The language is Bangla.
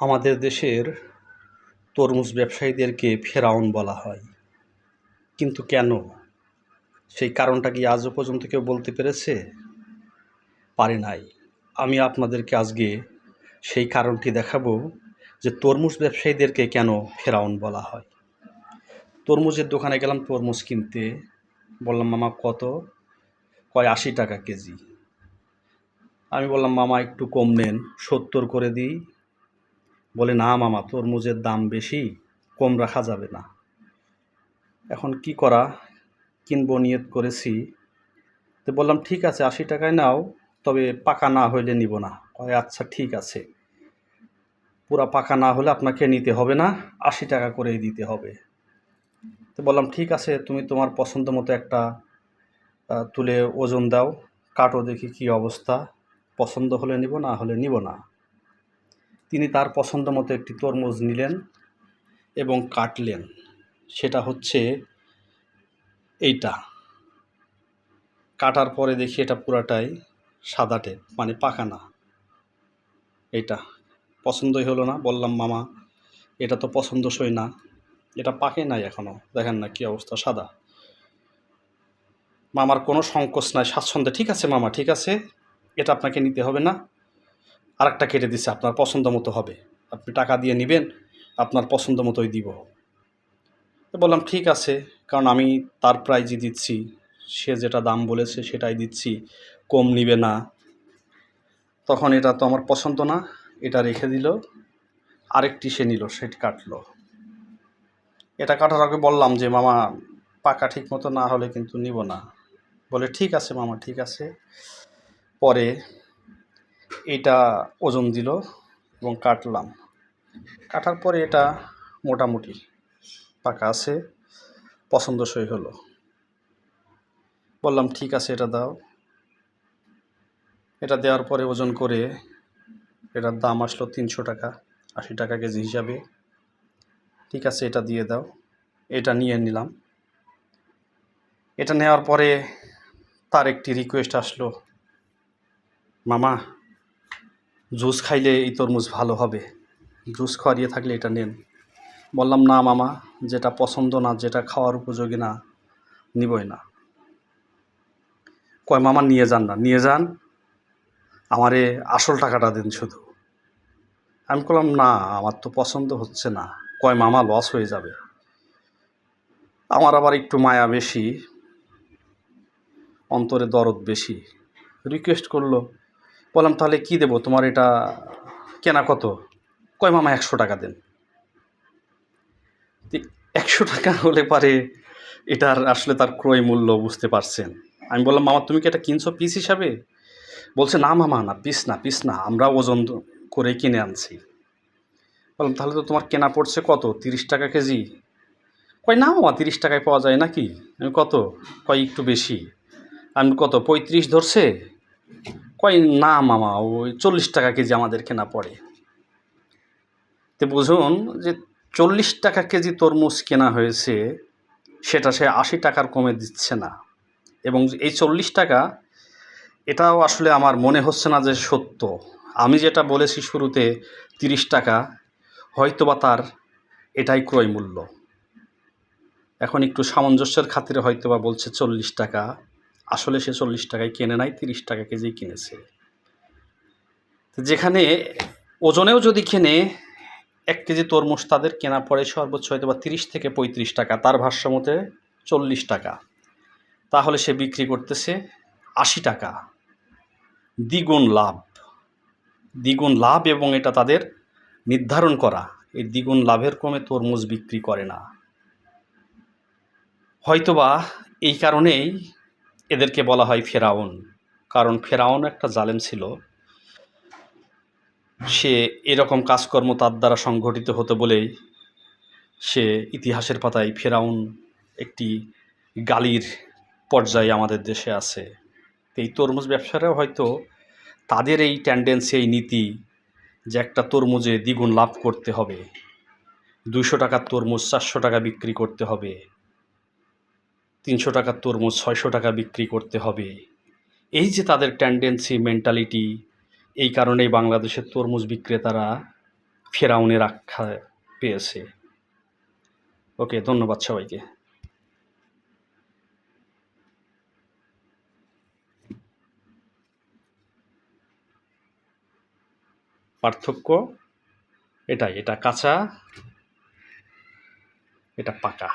আমাদের দেশের তরমুজ ব্যবসায়ীদেরকে ফেরাউন বলা হয়। কিন্তু কেন? সেই কারণটা কি আজও পর্যন্ত কেউ বলতে পেরেছে? পারে নাই। আমি আপনাদেরকে আজকে সেই কারণটি দেখাবো যে তরমুজ ব্যবসায়ীদেরকে কেন ফেরাউন বলা হয়। তরমুজের দোকানে গেলাম, তরমুজ কিনতে। বললাম, মামা, কত? কয় আশি টাকা কেজি। আমি বললাম, মামা, একটু কম নেন, সত্তর করে দিই। বলে, না মামা, তরমুজের দাম বেশি, কম রাখা যাবে না। এখন কি করা? কিনবো, নিয়ত করেছি। তো বললাম, ঠিক আছে, আশি টাকায় নাও, তবে পাকা না হইলে নিব না। কয় আচ্ছা ঠিক আছে। পুরা পাকা না হলে আপনাকে নিতে হবে না, আশি টাকা করেই দিতে হবে। তো বললাম, ঠিক আছে, তুমি তোমার পছন্দ মতো একটা তুলে ওজন দাও, কাটো দেখি কি অবস্থা। পছন্দ হলে নিব, না হলে নিব না। তিনি তার পছন্দ মতো একটি তরমুজ নিলেন এবং কাটলেন। সেটা হচ্ছে এইটা। কাটার পরে দেখি এটা পুরাটাই সাদাটে মানে পাকা না। এটা পছন্দই হলো না, বললাম, মামা, এটা তো পছন্দসই না। এটা পাকে নাই এখনও। দেখেন না কি অবস্থা, সাদা। মামার কোনো সংকোচ নাই, স্বাচ্ছন্দ্যে। ঠিক আছে, মামা, ঠিক আছে। এটা আপনাকে নিতে হবে না। আরেকটা কেটে দিচ্ছে আপনার পছন্দ মতো হবে। আপনি টাকা দিয়ে নেবেন, আপনার পছন্দ মতোই দিব। বললাম, ঠিক আছে, কারণ আমি তার প্রাইজই দিচ্ছি। সে যেটা দাম বলেছে সেটাই দিচ্ছি, কম নিবে না। তখন এটা তো আমার পছন্দ না, এটা রেখে দিল। আরেকটি সে নিল সেটি কাটলো। এটা কাটার আগে বললাম যে, মামা, পাকা ঠিক মতো না হলে কিন্তু নিব না। বলে, ঠিক আছে মামা, ঠিক আছে। পরে এটা ওজন দিল এবং কাটলাম। কাটার পরে এটা মোটামুটি পাকা আছে, পছন্দসই হলো। বললাম, ঠিক আছে, এটা দাও। এটা দেওয়ার পরে ওজন করে এটার দাম আসলো তিনশো টাকা, আশি টাকা কেজি হিসাবে। ঠিক আছে, এটা দিয়ে দাও। এটা নিয়ে নিলাম। এটা নেওয়ার পরে তার একটি রিকোয়েস্ট আসলো, মামা জুস খাইলে এই তরমুজ ভালো হবে। জুস খাওয়ারিয়ে থাকলে এটা নেন। বললাম, না মামা, যেটা পছন্দ না, যেটা খাওয়ার উপযোগী না, নিবই না। কয়, মামা, নিয়ে যান না। নিয়ে যান? আমারে আসল টাকাটা দিন শুধু। আমি বললাম, না, আমার তো পছন্দ হচ্ছে না। কয়, মামা লস হয়ে যাবে। আমার আবার একটু মায়া বেশি, অন্তরে দরদ বেশি। রিকোয়েস্ট করল বললাম, তাহলে কি দেবো? তোমার এটা কেনা কত? কয় মামা, একশো টাকা দেন। একশো টাকা হলে পারে এটার আসলে তার ক্রয় মূল্য বুঝতে পারছেন। আমি বললাম, মামা, তুমি কি এটা কিনছো পিস হিসাবে? বলছে, না মামা, না, পিস না পিস না, আমরা ওজন করে কিনে আনছি। বললাম, তাহলে তো তোমার কেনা পড়ছে কত? তিরিশ টাকা কেজি? কয়, না মামা, তিরিশ টাকায় পাওয়া যায় নাকি? আমি, কত? কয়, একটু বেশি। আমি, কত? পঁয়ত্রিশ ধরছে? কয়, না মামা, ওই চল্লিশ টাকা কেজি আমাদের কেনা পড়ে। তো বুঝুন যে চল্লিশ টাকা কেজি তরমুজ কেনা হয়েছে, সেটা সে আশি টাকার কমে দিচ্ছে না। এবং এই চল্লিশ টাকা, এটাও আসলে আমার মনে হচ্ছে না যে সত্য। আমি যেটা বলেছি শুরুতে, তিরিশ টাকা, হয়তোবা তার এটাই ক্রয় মূল্য এখন একটু সামঞ্জস্যের খাতিরে হয়তোবা বলছে চল্লিশ টাকা। আসলে সে চল্লিশ টাকায় কেনে নাই, তিরিশ টাকা কেজি কিনেছে। যেখানে ওজনেও যদি কেনে, এক কেজি তরমুজ তাদের কেনা পড়ে সর্বোচ্চ হয়তো বা তিরিশ থেকে পঁয়ত্রিশ টাকা, তার ভাষ্য মতে চল্লিশ টাকা। তাহলে সে বিক্রি করতেছে আশি টাকা। দ্বিগুণ লাভ। দ্বিগুণ লাভ এবং এটা তাদের নির্ধারণ করা। এই দ্বিগুণ লাভের কমে তরমুজ বিক্রি করে না। হয়তোবা এই কারণেই এদেরকে বলা হয় ফেরাউন। কারণ ফেরাউন একটা জালেম ছিল। সে এরকম কাজকর্ম তার দ্বারা সংঘটিত হতো বলেই সে ইতিহাসের পাতায় ফেরাউন একটি গালির পর্যায়ে আমাদের দেশে আছে। এই তরমুজ ব্যবসারাও হয়তো তাদের এই টেন্ডেন্সি এই নীতি যে একটা তরমুজে দ্বিগুণ লাভ করতে হবে। দুশো টাকার তরমুজ, চারশো টাকা বিক্রি করতে হবে। তিনশো টাকার তরমুজ, ছয়শো টাকা বিক্রি করতে হবে। এই যে তাদের টেন্ডেন্সি মেন্টালিটি এই কারণেই বাংলাদেশের তরমুজ বিক্রেতারা ফেরাউনের আখ্যা পেয়েছে। ওকে ধন্যবাদ সবাইকে। পার্থক্য এটাই, এটা কাঁচা, এটা পাকা।